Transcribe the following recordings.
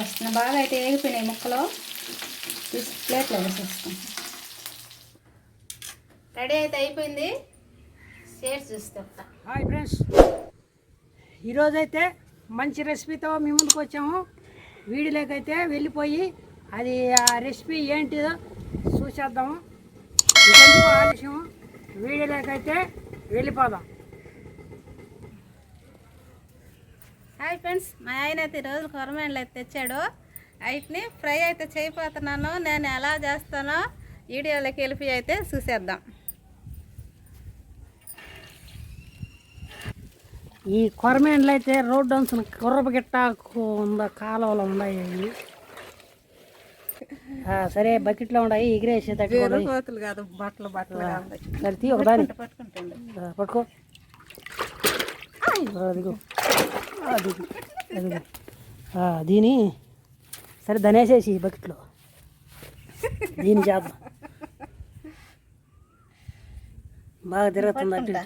వేస్తున్నా. బాగా అయితే ఏగిపోయినాయి ముక్కలు. తీసి ప్లేట్లో వేసేస్తాం. రెడీ అయితే అయిపోయింది. షేర్స్ చూసి చెప్తా హాయ్ ఫ్రెండ్స్. ఈరోజైతే మంచి రెసిపీతో మీ ముందుకు వచ్చాము. వీడియోలోకైతే వెళ్ళిపోయి అది ఆ రెసిపీ ఏంటిదో చూసేద్దాము. ఆలస్యం? వీడియోలోకైతే వెళ్ళిపోదాం. హాయ్ ఫ్రెండ్స్ మా ఆయన అయితే ఈరోజు కొరమేండ్లు అయితే తెచ్చాడు. వాటిని ఫ్రై అయితే చేయబోతున్నాను. నేను ఎలా చేస్తానో వీడియోలోకి వెళ్ళి అయితే చూసేద్దాం. ఈ కొరమేండ్లు అయితే రోడ్డు అంచున కుర్రపు గిట్ట ఉంద కాలువలో ఉన్నాయి సరే బకెట్లో ఉన్నాయి. కోతులు కాదు బట్టలు బట్టలు సరే తీ ఒకదాని. పట్టుకో. అదిగో అది దీని సరే దనేసేసి బకెట్లో. దీని చేద్దాం బాగా తిరుగుతుంది అటు.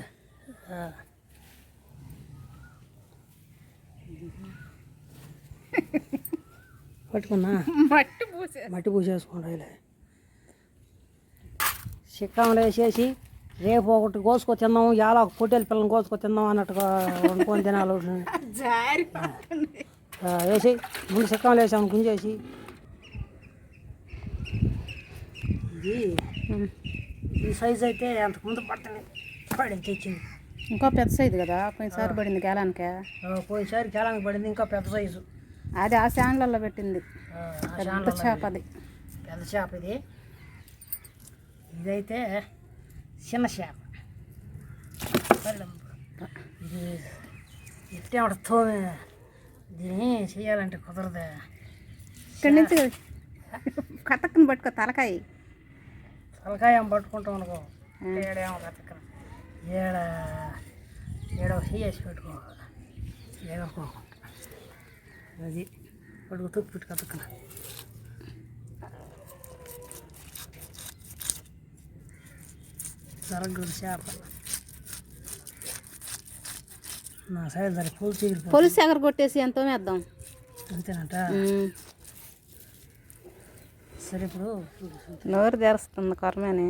పట్టుకున్నా? మట్టి పూసే మట్టి పూసేసుకోండి ఇలా వేసేసి రేపు ఒకటి కోసుకో తిందాం ఇలా ఒక పొట్టేలు పిల్లని కోసుకో తిందాం అన్నట్టుగా వండుకొని తినాలి జారి ఆ, వేసి ముందు చిక్కంలో వేసాము గుంజేసి. ఇది ఈ సైజ్ అయితే అంతకుముందు పట్టని పడి తెచ్చింది. ఇంకో పెద్ద సైజు కదా పోయినసారి పడింది గేలానికే. ఆ, పోయినసారి కేలానికి పడింది ఇంకా పెద్ద సైజు. అది ఆ శాండ్లలో పెట్టింది. పెద్ద చేప అది. పెద్ద చేప ఇది. ఇదైతే చిన్న చేప ఇది ఎట్టే తో దీన్ని చేయాలంటే కుదరదు. ఇక్కడి నుంచి కతక్కని పట్టుకో తలకాయ. తలకాయ ఏం పట్టుకుంటాం అనుకో. ఏడేమో కతక్కన. ఏడ ఏడో చేసి పెట్టుకోవాలి ఏడనుకోకుండా అది పడుకు తొక్కి పెట్టు కతక్కన జరగదు చేప. నా సైడ్ దాని పూలు చీగిరిపో పొలుసు ఎగర కొట్టేసి ఎంతో వేద్దాం అంతేనంట. సరే ఇప్పుడు నోరు తెరుస్తుంది కొరమేని.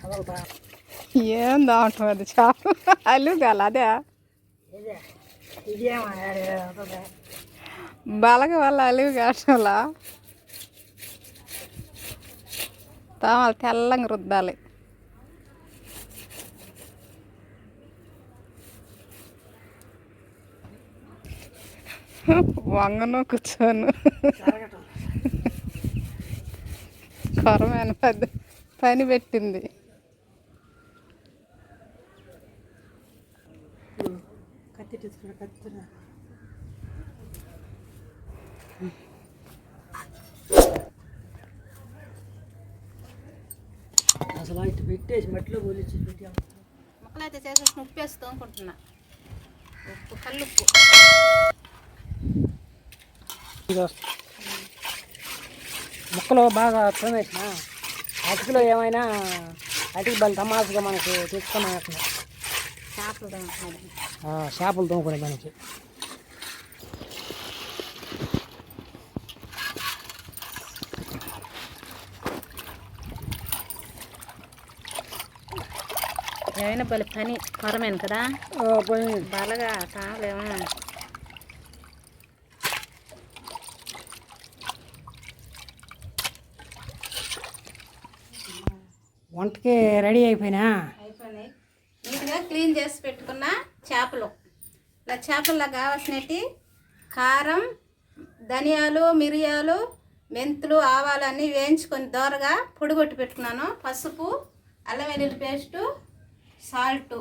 కదలతా ఏం దాంటుంది చేప అల్లుగాల అదే? బలగ వల్ల అలివి కావట్ల తామలు తెల్లంగా రుద్దాలి. వంగను కూర్చోను. కొరమైన పెద్ద పని పెట్టింది. కత్తి తీసుకురా కత్తి అసలు ఇటు పెట్టేసి మట్టిలో పోలిచ్చి పెట్టాము ముక్కలైతే చేసేసి ఉప్పు వేసి తోముకుంటున్నా ఉప్పు కల్లుప్పు. ముక్కలు బాగా తోమేసిన అటుకులో ఏమైనా అటుకు బలి తమాసుగా మనకి అట్లా చేపలు తోముకునే దానికి ఏమైనా బలి పని కొరమేను కదా? బాగా తాగలేమో వంటకి రెడీ అయిపోయినా? అయిపోయినాయి. నీట్గా క్లీన్ చేసి పెట్టుకున్న చేపలు. ఇలా చేపల్లో కావాల్సినవి కారం ధనియాలు మిరియాలు మెంతులు ఆవాలు అన్నీ వేయించుకొని దోరగా పొడిగొట్టి పెట్టుకున్నాను. పసుపు అల్లం వెల్లుల్లి పేస్టు సాల్ట్.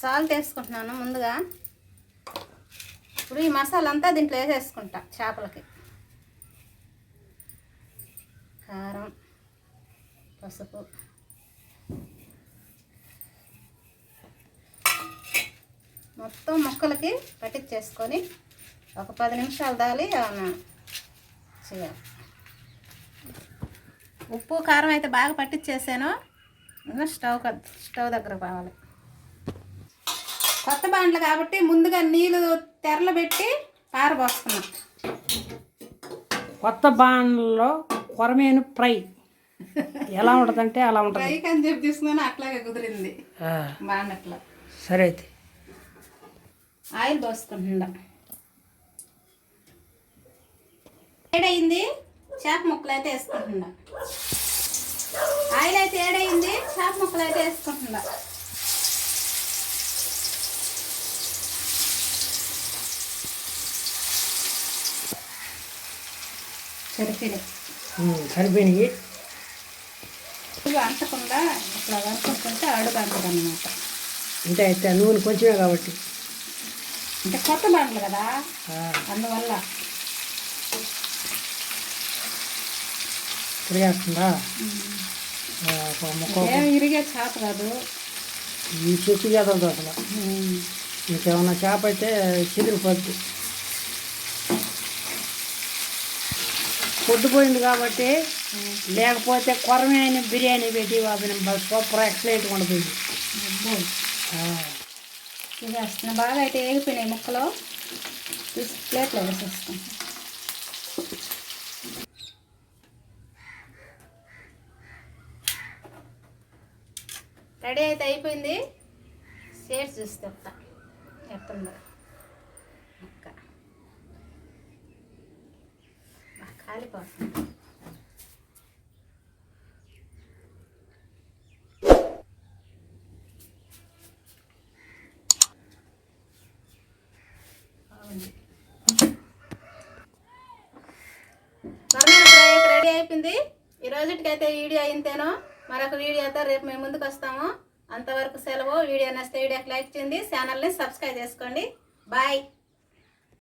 సాల్ట్ వేసుకుంటున్నాను ముందుగా. ఇప్పుడు ఈ మసాలా అంతా దీంట్లో వేసేసుకుంటా చేపలకి. కారం. పసుపు. మొత్తం ముక్కలకి పట్టించేసుకొని ఒక పది నిమిషాలు దాలి ఏమన్నా చేయాలి. ఉప్పు కారం అయితే బాగా పట్టించేసాను ఇంకా స్టవ్ స్టవ్ దగ్గర కావాలి. కొత్త బాండ్లు కాబట్టి ముందుగా నీళ్ళు తెరలు పెట్టి పారబోస్తున్నాం. కొత్త బాండ్లో కొరమేను ఫ్రై. ఎలా ఉంటుందంటే అలా ఉంటుంది. ఫ్రైకి అని చెప్పి తీసుకున్నాను అట్లాగే కుదిరింది. అట్లా సరే అయితే. ఆయిల్ పోసుకుంటుందా ఏడైంది చేప ముక్కలు అయితే వేసుకుంటుందా ఆయిల్ అయితే ఏడైంది చేప ముక్కలు అయితే వేసుకుంటుందా సరిపోయి ఉమ్, సరిపోయినాయి. ఇవి అంటకుండా ఇట్లా అనుకుంటుంటే అడుగు అంటది అనమాట అంటే అయితే నూనె కొంచెమే కాబట్టి. అంటే కొత్త బండ్లు కదా? అందువల్ల. తిరిగేస్తుందా? ఏం ఇరిగే చేప కాదు. ఈ చెట్టు చేద్దాం అసలు. ఇంకేమన్నా చేప అయితే చిదిరిపోద్ది పొద్దుపోయింది కాబట్టి లేకపోతే కొరమే అని బిర్యానీ పెట్టి వాపిన సూపర్ ఎక్సలెంట్గా ఉండిపోయింది అబ్బో. ఆ, తీసేస్తున్నా బాగా అయితే ఏగిపోయినాయి ముక్కలు. తీసి ప్లేట్లో వేసేస్తాం. రెడీ అయితే అయిపోయింది. షేడ్స్ చూసి చెప్తా. ఎట్టుందో ముక్క కాలిపోతుంది. త్వరగా రెడీ అయిపోయింది. ఈ అయితే వీడియో అయింతేనో మరొక వీడియోతో రేపు మేము ముందుకు వస్తాము. అంతవరకు సెలవు. వీడియో నచ్చితే వీడియోకి లైక్ చేయండి. ఛానల్ని సబ్స్క్రైబ్ చేసుకోండి. బాయ్.